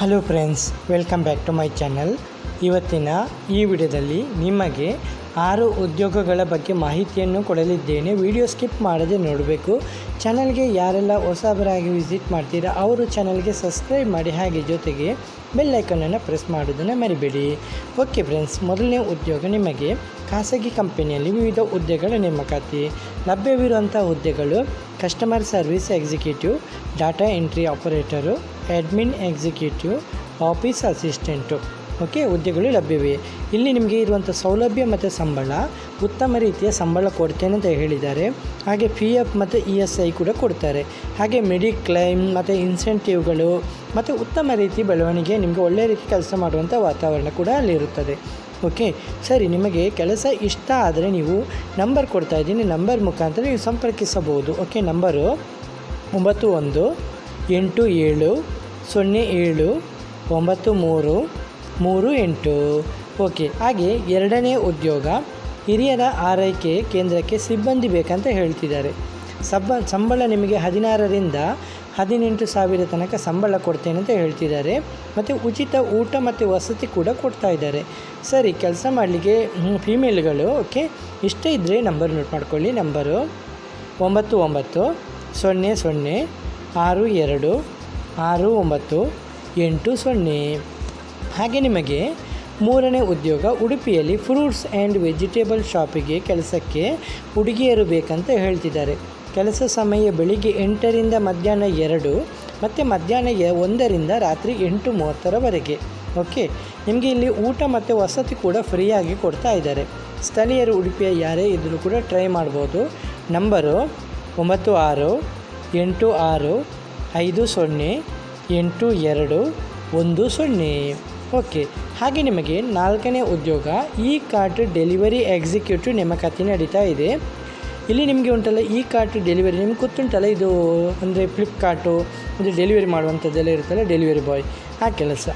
Hello friends welcome back to my channel ಇವತ್ತಿನ ಈ ವಿಡಿಯೋದಲ್ಲಿ ನಿಮಗೆ ಆರು ಉದ್ಯೋಗಗಳ ಬಗ್ಗೆ ಮಾಹಿತಿಯನ್ನು ಕೊಡಲಿದ್ದೇನೆ. ವಿಡಿಯೋ ಸ್ಕಿಪ್ ಮಾಡದೆ ನೋಡಬೇಕು. ಚಾನಲ್ಗೆ ಯಾರೆಲ್ಲ ಹೊಸಬರಾಗಿ ವಿಸಿಟ್ ಮಾಡ್ತೀರಾ, ಅವರು ಚಾನಲ್ಗೆ ಸಬ್ಸ್ಕ್ರೈಬ್ ಮಾಡಿ, ಹಾಗೆ ಜೊತೆಗೆ ಬೆಲ್ ಐಕನನ್ನು ಪ್ರೆಸ್ ಮಾಡೋದನ್ನು ಮರಿಬೇಡಿ. ಓಕೆ ಫ್ರೆಂಡ್ಸ್ ಮೊದಲನೇ ಉದ್ಯೋಗ ನಿಮಗೆ ಖಾಸಗಿ ಕಂಪನಿಯಲ್ಲಿ ವಿವಿಧ ಹುದ್ದೆಗಳ ನೇಮಕಾತಿ. ಲಭ್ಯವಿರುವಂಥ ಹುದ್ದೆಗಳು customer service executive data entry operator admin executive office assistant okay ಹುದ್ದೆಗಳು ಲಭ್ಯವಿವೆ. ಇಲ್ಲಿ ನಿಮಗೆ ಇರುವಂಥ ಸೌಲಭ್ಯ ಮತ್ತು ಸಂಬಳ, ಉತ್ತಮ ರೀತಿಯ ಸಂಬಳ ಕೊಡ್ತೇನೆ ಅಂತ ಹೇಳಿದ್ದಾರೆ. ಹಾಗೆ ಪಿ ಎಫ್ ಮತ್ತು ಇ ಎಸ್ ಐ ಕೂಡ ಕೊಡ್ತಾರೆ. ಹಾಗೆ ಮೆಡಿಕ್ಲೈಮ್ ಮತ್ತು ಇನ್ಸೆಂಟಿವ್ಗಳು ಮತ್ತು ಉತ್ತಮ ರೀತಿ ಬೆಳವಣಿಗೆ, ನಿಮಗೆ ಒಳ್ಳೆಯ ರೀತಿ ಕೆಲಸ ಮಾಡುವಂಥ ವಾತಾವರಣ ಕೂಡ ಅಲ್ಲಿರುತ್ತದೆ ಓಕೆ ಸರಿ, ನಿಮಗೆ ಕೆಲಸ ಇಷ್ಟ ಆದರೆ ನೀವು ನಂಬರ್ ಕೊಡ್ತಾ ಇದ್ದೀನಿ. ನಂಬರ್ ಮುಖಾಂತರ ನೀವು ಸಂಪರ್ಕಿಸಬಹುದು. ಓಕೆ ನಂಬರು ಒಂಬತ್ತು ಒಂದು ಎಂಟು ಏಳು ಸೊನ್ನೆ ಏಳು, ಒಂಬತ್ತು ಮೂರು ಮೂರು ಎಂಟು. ಓಕೆ, ಹಾಗೆ ಎರಡನೇ ಉದ್ಯೋಗ ಹಿರಿಯರ ಆರೈಕೆ ಕೇಂದ್ರಕ್ಕೆ ಸಿಬ್ಬಂದಿ ಬೇಕಂತ ಹೇಳ್ತಿದ್ದಾರೆ. ಸಬ್ಬ, ಸಂಬಳ ನಿಮಗೆ ಹದಿನಾರರಿಂದ ಹದಿನೆಂಟು ಸಾವಿರ ತನಕ ಸಂಬಳ ಕೊಡ್ತೇನೆ ಅಂತ ಹೇಳ್ತಿದ್ದಾರೆ. ಮತ್ತು ಉಚಿತ ಊಟ ಮತ್ತು ವಸತಿ ಕೂಡ ಕೊಡ್ತಾ ಇದ್ದಾರೆ. ಸರಿ, ಕೆಲಸ ಮಾಡಲಿಕ್ಕೆ ಫೀಮೇಲ್ಗಳು ಓಕೆ? ಇಷ್ಟ ಇದ್ದರೆ ನಂಬರ್ ನೋಟ್ ಮಾಡ್ಕೊಳ್ಳಿ. ನಂಬರು ಒಂಬತ್ತು ಒಂಬತ್ತು, ಸೊನ್ನೆ ಸೊನ್ನೆ, ಆರು ಎರಡು ಆರು ಒಂಬತ್ತು ಎಂಟು ಸೊನ್ನೆ. ಹಾಗೆ ನಿಮಗೆ ಮೂರನೇ ಉದ್ಯೋಗ ಉಡುಪಿಯಲ್ಲಿ ಫ್ರೂಟ್ಸ್ ಆ್ಯಂಡ್ ವೆಜಿಟೇಬಲ್ ಶಾಪಿಗೆ ಕೆಲಸಕ್ಕೆ ಹುಡುಗಿಯರು ಬೇಕಂತ ಹೇಳ್ತಿದ್ದಾರೆ. ಕೆಲಸ ಸಮಯ ಬೆಳಿಗ್ಗೆ ಎಂಟರಿಂದ ಮಧ್ಯಾಹ್ನ ಎರಡು ಮತ್ತು ಮಧ್ಯಾಹ್ನ ಒಂದರಿಂದ ರಾತ್ರಿ ಎಂಟು ಮೂವತ್ತರವರೆಗೆ ಓಕೆ, ನಿಮಗೆ ಇಲ್ಲಿ ಊಟ ಮತ್ತು ವಸತಿ ಕೂಡ ಫ್ರೀಯಾಗಿ ಕೊಡ್ತಾ ಇದ್ದಾರೆ. ಸ್ಥಳೀಯರು ಉಡುಪಿಯ ಯಾರೇ ಇದ್ದರೂ ಕೂಡ ಟ್ರೈ ಮಾಡ್ಬೋದು. ನಂಬರು ಒಂಬತ್ತು ಆರು ಎಂಟು ಆರು ಐದು ಸೊನ್ನೆ, ಎಂಟು ಎರಡು, ಒಂದು ಸೊನ್ನೆ. ಓಕೆ, ಹಾಗೆ ನಿಮಗೆ ನಾಲ್ಕನೇ ಉದ್ಯೋಗ ಈ ಕಾರ್ಟ್ ಡೆಲಿವರಿ ಎಕ್ಸಿಕ್ಯೂಟಿವ್ ನೇಮಕಾತಿ ನಡೀತಾ ಇದೆ. ಇಲ್ಲಿ ನಿಮಗೆ ಉಂಟಲ್ಲ, ಈ ಕಾರ್ಟ್ ಡೆಲಿವರಿ ನಿಮ್ಗೆ ಗೊತ್ತುಂಟಲ್ಲ, ಇದು ಅಂದರೆ ಫ್ಲಿಪ್ಕಾರ್ಟು ಅಂದರೆ ಡೆಲಿವರಿ ಮಾಡುವಂಥದ್ದೆಲ್ಲ ಇರುತ್ತಲ್ಲ, ಡೆಲಿವರಿ ಬಾಯ್, ಆ ಕೆಲಸ.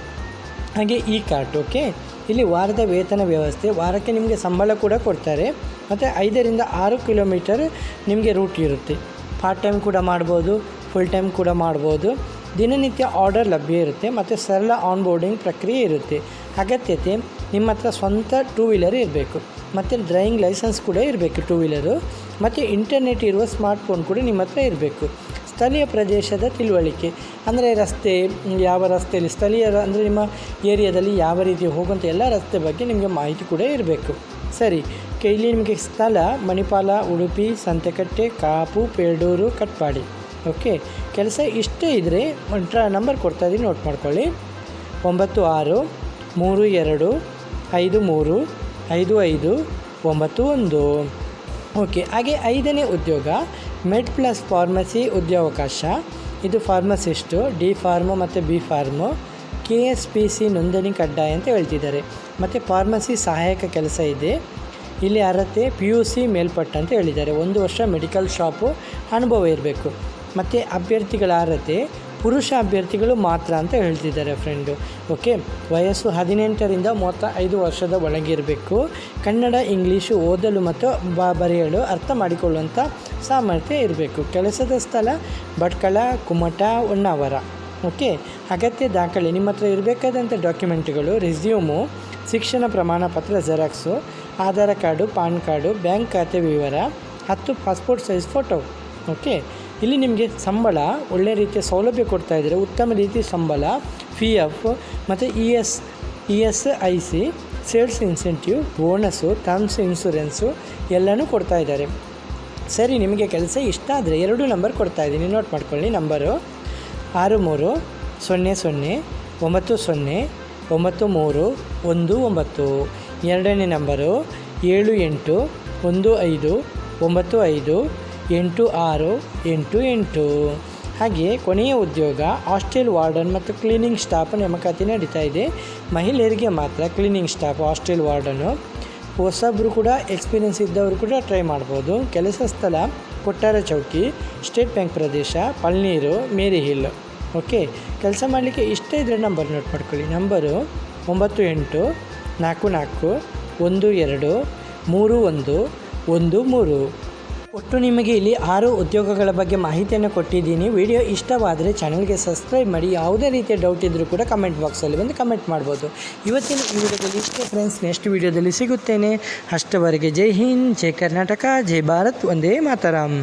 ಹಾಗೆ ಈ ಕಾರ್ಟ್ ಓಕೆ? ಇಲ್ಲಿ ವಾರದ ವೇತನ ವ್ಯವಸ್ಥೆ, ವಾರಕ್ಕೆ ನಿಮಗೆ ಸಂಬಳ ಕೂಡ ಕೊಡ್ತಾರೆ. ಮತ್ತು ಐದರಿಂದ ಆರು ಕಿಲೋಮೀಟರ್ ನಿಮಗೆ ರೂಟ್ ಇರುತ್ತೆ. ಪಾರ್ಟ್ ಟೈಮ್ ಕೂಡ ಮಾಡ್ಬೋದು. ಫುಲ್ ಟೈಮ್ ಕೂಡ ಮಾಡ್ಬೋದು. ದಿನನಿತ್ಯ ಆರ್ಡರ್ ಲಭ್ಯ ಇರುತ್ತೆ ಮತ್ತು ಸರಳ ಆನ್ಬೋರ್ಡಿಂಗ್ ಪ್ರಕ್ರಿಯೆ ಇರುತ್ತೆ. ಅಗತ್ಯತೆ ನಿಮ್ಮ ಹತ್ರ ಸ್ವಂತ ಟೂ ವೀಲರ್ ಇರಬೇಕು. ಮತ್ತು ಡ್ರೈವಿಂಗ್ ಲೈಸೆನ್ಸ್ ಕೂಡ ಇರಬೇಕು ಟೂ ವೀಲರು ಮತ್ತು ಇಂಟರ್ನೆಟ್ ಇರುವ ಸ್ಮಾರ್ಟ್ಫೋನ್ ಕೂಡ ನಿಮ್ಮ ಹತ್ರ ಇರಬೇಕು. ಸ್ಥಳೀಯ ಪ್ರದೇಶದ ತಿಳುವಳಿಕೆ, ಅಂದರೆ ರಸ್ತೆ, ಯಾವ ರಸ್ತೆಯಲ್ಲಿ ಸ್ಥಳೀಯ ಅಂದರೆ ನಿಮ್ಮ ಏರಿಯಾದಲ್ಲಿ ಯಾವ ರೀತಿ ಹೋಗುವಂಥ ಎಲ್ಲ ರಸ್ತೆ ಬಗ್ಗೆ ನಿಮಗೆ ಮಾಹಿತಿ ಕೂಡ ಇರಬೇಕು. ಸರಿ ಇಲ್ಲಿ ನಿಮಗೆ ಸ್ಥಳ, ಮಣಿಪಾಲ, ಉಡುಪಿ, ಸಂತೆಕಟ್ಟೆ, ಕಾಪು ಪೇಡೂರು ಕಟ್ಪಾಡಿ. ಓಕೆ, ಕೆಲಸ ಇಷ್ಟೇ ಇದ್ದರೆ ಟ್ರ ನಂಬರ್ ಕೊಡ್ತಾ ಇದ್ದೀನಿ ನೋಟ್ ಮಾಡ್ಕೊಳ್ಳಿ. ಒಂಬತ್ತು ಆರು, ಮೂರು ಎರಡು, ಐದು ಮೂರು, ಐದು ಐದು, ಒಂಬತ್ತು ಒಂದು. ಓಕೆ, ಹಾಗೆ ಐದನೇ ಉದ್ಯೋಗ ಮೆಡ್ ಪ್ಲಸ್ ಫಾರ್ಮಸಿ ಉದ್ಯೋಗಾವಕಾಶ. ಇದು ಫಾರ್ಮಸಿಸ್ಟು ಡಿ ಫಾರ್ಮು ಮತ್ತು B pharm K S P C ನೋಂದಣಿ ಕಡ್ಡಾಯ ಅಂತ ಹೇಳ್ತಿದ್ದಾರೆ. ಮತ್ತು ಫಾರ್ಮಸಿ ಸಹಾಯಕ ಕೆಲಸ ಇದೆ. ಇಲ್ಲಿ ಅರ್ಹತೆ ಪಿ ಯು ಸಿ ಮೇಲ್ಪಟ್ಟ ಅಂತ ಹೇಳಿದ್ದಾರೆ. ಒಂದು ವರ್ಷ ಮೆಡಿಕಲ್ ಶಾಪು ಅನುಭವ ಇರಬೇಕು. ಮತ್ತು ಅಭ್ಯರ್ಥಿಗಳ ಅರ್ಹತೆ, ಪುರುಷ ಅಭ್ಯರ್ಥಿಗಳು ಮಾತ್ರ ಅಂತ ಹೇಳ್ತಿದ್ದಾರೆ ಫ್ರೆಂಡು ಓಕೆ ವಯಸ್ಸು ಹದಿನೆಂಟರಿಂದ ಮೂವತ್ತ ಐದು ವರ್ಷದ ಒಳಗಿರಬೇಕು. ಕನ್ನಡ, ಇಂಗ್ಲೀಷು ಓದಲು ಮತ್ತು ಬ ಬರೆಯಲು ಅರ್ಥ ಮಾಡಿಕೊಳ್ಳುವಂಥ ಸಾಮರ್ಥ್ಯ ಇರಬೇಕು. ಕೆಲಸದ ಸ್ಥಳ ಭಟ್ಕಳ, ಕುಮಟ, ಹೊನ್ನಾವರ. ಓಕೆ ಅಗತ್ಯ ದಾಖಲೆ. ನಿಮ್ಮ ಹತ್ರ ಇರಬೇಕಾದಂಥ ಡಾಕ್ಯುಮೆಂಟ್ಗಳು ರೆಸ್ಯೂಮು ಶಿಕ್ಷಣ ಪ್ರಮಾಣ ಪತ್ರ xerox Aadhaar card, PAN card, bank ಖಾತೆ ವಿವರ, ಹತ್ತು ಪಾಸ್ಪೋರ್ಟ್ ಸೈಜ್ ಫೋಟೋ ಓಕೆ ಇಲ್ಲಿ ನಿಮಗೆ ಸಂಬಳ ಒಳ್ಳೆಯ ರೀತಿಯ ಸೌಲಭ್ಯ ಕೊಡ್ತಾ ಇದ್ದಾರೆ. ಉತ್ತಮ ರೀತಿ ಸಂಬಳ ಪಿ ಎಫ್ ಮತ್ತು E S E S I C sales incentive bonus terms insurance ಎಲ್ಲನೂ ಕೊಡ್ತಾ ಇದ್ದಾರೆ. ಸರಿ, ನಿಮಗೆ ಕೆಲಸ ಇಷ್ಟ ಆದರೆ ಎರಡು ನಂಬರ್ ಕೊಡ್ತಾ ಇದ್ದೀನಿ. ನೋಟ್ ಮಾಡ್ಕೊಳ್ಳಿ. ನಂಬರು ಆರು ಮೂರು ಸೊನ್ನೆ ಸೊನ್ನೆ, ಒಂಬತ್ತು ಸೊನ್ನೆ, ಒಂಬತ್ತು, ಮೂರು, ಒಂದು, ಒಂಬತ್ತು. ಎರಡನೇ ನಂಬರು ಏಳು ಎಂಟು, ಒಂದು ಐದು, ಒಂಬತ್ತು ಐದು ಎಂಟು ಆರು ಎಂಟು ಎಂಟು. ಹಾಗೆ ಕೊನೆಯ ಉದ್ಯೋಗ, ಹಾಸ್ಟೆಲ್ ವಾರ್ಡನ್ ಮತ್ತು ಕ್ಲೀನಿಂಗ್ ಸ್ಟಾಫ್ ನೇಮಕಾತಿ ನಡೀತಾ ಇದೆ. ಮಹಿಳೆಯರಿಗೆ ಮಾತ್ರ ಕ್ಲೀನಿಂಗ್ ಸ್ಟಾಫ್, ಹಾಸ್ಟೆಲ್ ವಾರ್ಡನು ಹೊಸಬ್ರು ಕೂಡ ಎಕ್ಸ್ಪೀರಿಯನ್ಸ್ ಇದ್ದವರು ಕೂಡ ಟ್ರೈ ಮಾಡ್ಬೋದು. ಕೆಲಸ ಸ್ಥಳ, ಕೊಟ್ಟಾರ ಚೌಕಿ, ಸ್ಟೇಟ್ ಬ್ಯಾಂಕ್ ಪ್ರದೇಶ, ಪಳ್ನೀರು, ಮೇರಿ ಹಿಲ್. ಓಕೆ? ಕೆಲಸ ಮಾಡಲಿಕ್ಕೆ ಇಷ್ಟೇ ಇದ್ದರೆ ನಂಬರ್ ನೋಟ್ ಮಾಡ್ಕೊಳ್ಳಿ. ನಂಬರು ಒಂಬತ್ತು ಎಂಟು ನಾಲ್ಕು ನಾಲ್ಕು ಒಂದು ಎರಡು ಮೂರು ಒಂದು ಒಂದು ಮೂರು. ಒಟ್ಟು ನಿಮಗೆ ಇಲ್ಲಿ ಆರು ಉದ್ಯೋಗಗಳ ಬಗ್ಗೆ ಮಾಹಿತಿಯನ್ನು ಕೊಟ್ಟಿದ್ದೀನಿ. ವಿಡಿಯೋ ಇಷ್ಟವಾದರೆ ಚಾನಲ್ಗೆ ಸಬ್ಸ್ಕ್ರೈಬ್ ಮಾಡಿ. ಯಾವುದೇ ರೀತಿಯ ಡೌಟ್ ಇದ್ದರೂ ಕೂಡ ಕಮೆಂಟ್ ಬಾಕ್ಸಲ್ಲಿ ಬಂದು ಕಮೆಂಟ್ ಮಾಡ್ಬೋದು. ಇವತ್ತಿನ ಈ ವಿಡಿಯೋದಲ್ಲಿ ಇಷ್ಟೇ ಫ್ರೆಂಡ್ಸ್ ನೆಕ್ಸ್ಟ್ ವಿಡಿಯೋದಲ್ಲಿ ಸಿಗುತ್ತೇನೆ. ಅಷ್ಟವರೆಗೆ ಜೈ ಹಿಂದ್, ಜೈ ಕರ್ನಾಟಕ, ಜೈ ಭಾರತ್ ಒಂದೇ ಮಾತರಂ.